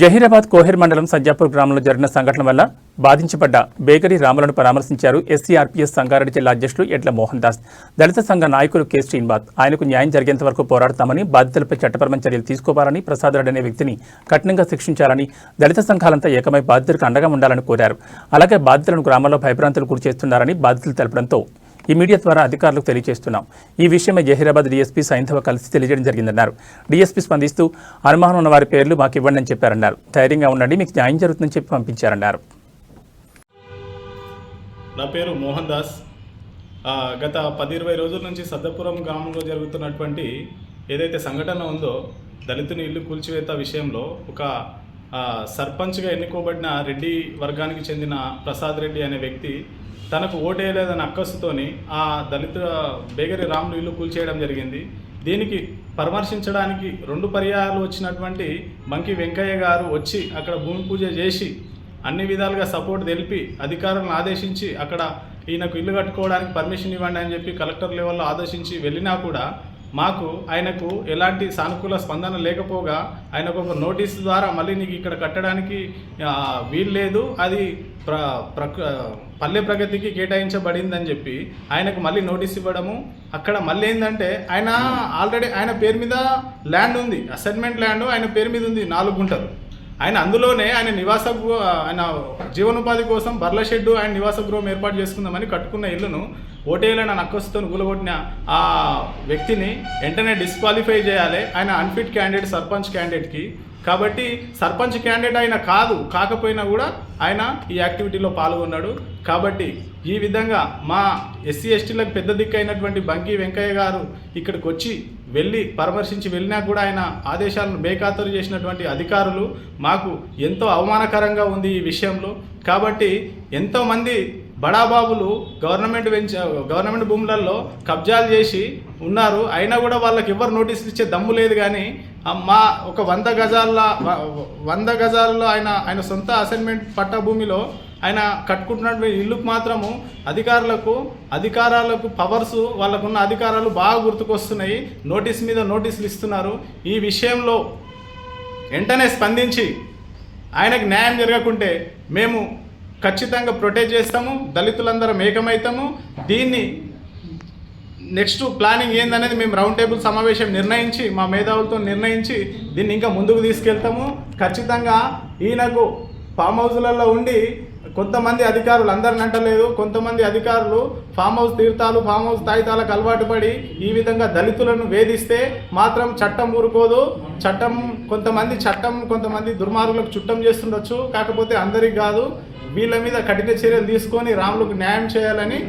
జహీరాబాద్ కోహెర్ మండలం సజ్జాపూర్ గ్రామంలో జరిగిన సంఘటన వల్ల బాధించబడ్డ బేకరీ రాములను పరామర్శించారు ఎస్సీఆర్పీఎస్ సంగారెడ్డి జిల్లా అధ్యక్షులు ఎడ్ల మోహన్ దాస్. దళిత సంఘ నాయకులు కె. శ్రీనివాస్. ఆయనకు న్యాయం జరిగేంత వరకు పోరాడతామని బాధితులపై చట్టపరమైన చర్యలు తీసుకోవాలని ప్రసాద్ రెడ్డి అనే వ్యక్తిని కఠినంగా శిక్షించాలని దళిత సంఘాలంతా ఏకమై బాధితులకు అండగా ఉండాలని కోరారు. అలాగే బాధితులను గ్రామాల్లో భయభ్రాంతులు గురి చేస్తున్నారని బాధితులు తెలపడంతో ఈ మీడియా ద్వారా అధికారులకు తెలియజేస్తున్నాం. ఈ విషయమై జహీరాబాద్ డీఎస్పీ సైంధవ కలిసి తెలియజేయడం జరిగిందన్నారు. డీఎస్పీ స్పందిస్తూ అనుమానం ఉన్న వారి పేర్లు మాకు ఇవ్వండి అని చెప్పారన్నారు. ధైర్యంగా ఉండండి మీకు న్యాయం జరుగుతుందని చెప్పి పంపించారన్నారు. నా పేరు మోహన్ దాస్. గత పది ఇరవై రోజుల నుంచి సద్దపురం గ్రామంలో జరుగుతున్నటువంటి ఏదైతే సంఘటన ఉందో దళితుని ఇల్లు కూల్చివేత విషయంలో ఒక సర్పంచ్గా ఎన్నుకోబడిన రెడ్డి వర్గానికి చెందిన ప్రసాద్ రెడ్డి అనే వ్యక్తి తనకు ఓటేయలేదన్న అక్కసుతోని ఆ దళిత బేగరి రాములు ఇల్లు కూల్చేయడం జరిగింది. దీనికి పరామర్శించడానికి రెండు పర్యాయాలు వచ్చినటువంటి మంకి వెంకయ్య గారు వచ్చి అక్కడ భూమి పూజ చేసి అన్ని విధాలుగా సపోర్ట్ తెలిపి అధికారులను ఆదేశించి అక్కడ ఈయనకు ఇల్లు కట్టుకోవడానికి పర్మిషన్ ఇవ్వండి అని చెప్పి కలెక్టర్ లెవెల్లో ఆదేశించి వెళ్ళినా కూడా మాకు ఆయనకు ఎలాంటి సానుకూల స్పందన లేకపోగా ఆయనకు ఒక నోటీస్ ద్వారా మళ్ళీ నీకు ఇక్కడ కట్టడానికి వీలు లేదు. అది ప్ర ప్రక పల్లె ప్రగతికి కేటాయించబడిందని చెప్పి ఆయనకు మళ్ళీ నోటీస్ ఇవ్వడము. అక్కడ మళ్ళీ ఏంటంటే ఆయన ఆల్రెడీ ఆయన పేరు మీద ల్యాండ్ ఉంది. అసైన్మెంట్ ల్యాండ్ ఆయన పేరు మీద ఉంది. నాలుగు గుంటలు. ఆయన అందులోనే ఆయన నివాస ఆయన జీవనోపాధి కోసం బర్ల షెడ్డు ఆయన నివాస గృహం ఏర్పాటు చేసుకుందామని కట్టుకున్న ఇల్లును ఓటేయాలని నక్కసుతో కూలగొట్టిన ఆ వ్యక్తిని వెంటనే డిస్క్వాలిఫై చేయాలి. ఆయన అన్ఫిట్ క్యాండిడేట్ సర్పంచ్ క్యాండిడేట్కి కాబట్టి సర్పంచ్ క్యాండిడేట్ ఆయన కాదు కాకపోయినా కూడా ఆయన ఈ యాక్టివిటీలో పాల్గొన్నాడు. కాబట్టి ఈ విధంగా మా ఎస్సీ ఎస్టీలకు పెద్ద దిక్కు అయినటువంటి బంకి వెంకయ్య గారు ఇక్కడికి వచ్చి వెళ్ళి పరామర్శించి వెళ్ళినా కూడా ఆయన ఆదేశాలను బేఖాతరు చేసినటువంటి అధికారులు మాకు ఎంతో అవమానకరంగా ఉంది ఈ విషయంలో. కాబట్టి ఎంతోమంది బడాబాబులు గవర్నమెంట్ వెంచ గవర్నమెంట్ భూములలో కబ్జాలు చేసి ఉన్నారు. అయినా కూడా వాళ్ళకి ఎవరు నోటీసులు ఇచ్చే దమ్ము లేదు కానీ మా ఒక వంద గజాల వంద గజాల్లో ఆయన ఆయన సొంత అసైన్మెంట్ పట్టభూమిలో ఆయన కట్టుకుంటున్నటువంటి ఇల్లుకు మాత్రము అధికారులకు అధికారాలకు పవర్స్ వాళ్ళకున్న అధికారాలు బాగా గుర్తుకొస్తున్నాయి. నోటీస్ మీద నోటీసులు ఇస్తున్నారు. ఈ విషయంలో వెంటనే స్పందించి ఆయనకు న్యాయం జరగకుంటే మేము ఖచ్చితంగా ప్రొటెక్ట్ చేస్తాము. దళితులందరం ఏకమవుతాము. దీన్ని నెక్స్ట్ ప్లానింగ్ ఏందనేది మేము రౌండ్ టేబుల్ సమావేశం నిర్ణయించి మా మేధావులతో నిర్ణయించి దీన్ని ఇంకా ముందుకు తీసుకెళ్తాము. ఖచ్చితంగా ఈయనకు ఫామ్ హౌస్లలో ఉండి కొంతమంది అధికారులు అందరిని అంటలేదు కొంతమంది అధికారులు ఫామ్ హౌస్ తీర్థాలు ఫామ్ హౌస్ తాయితాలకు అలవాటు పడి ఈ విధంగా దళితులను వేధిస్తే మాత్రం చట్టం ఊరుకోదు. చట్టం కొంతమంది చట్టం కొంతమంది దుర్మార్గులకు చుట్టం చేస్తుండొచ్చు. కాకపోతే అందరికి కాదు వీళ్ళ మీద కఠిన చర్యలు తీసుకొని రాములకు న్యాయం చేయాలని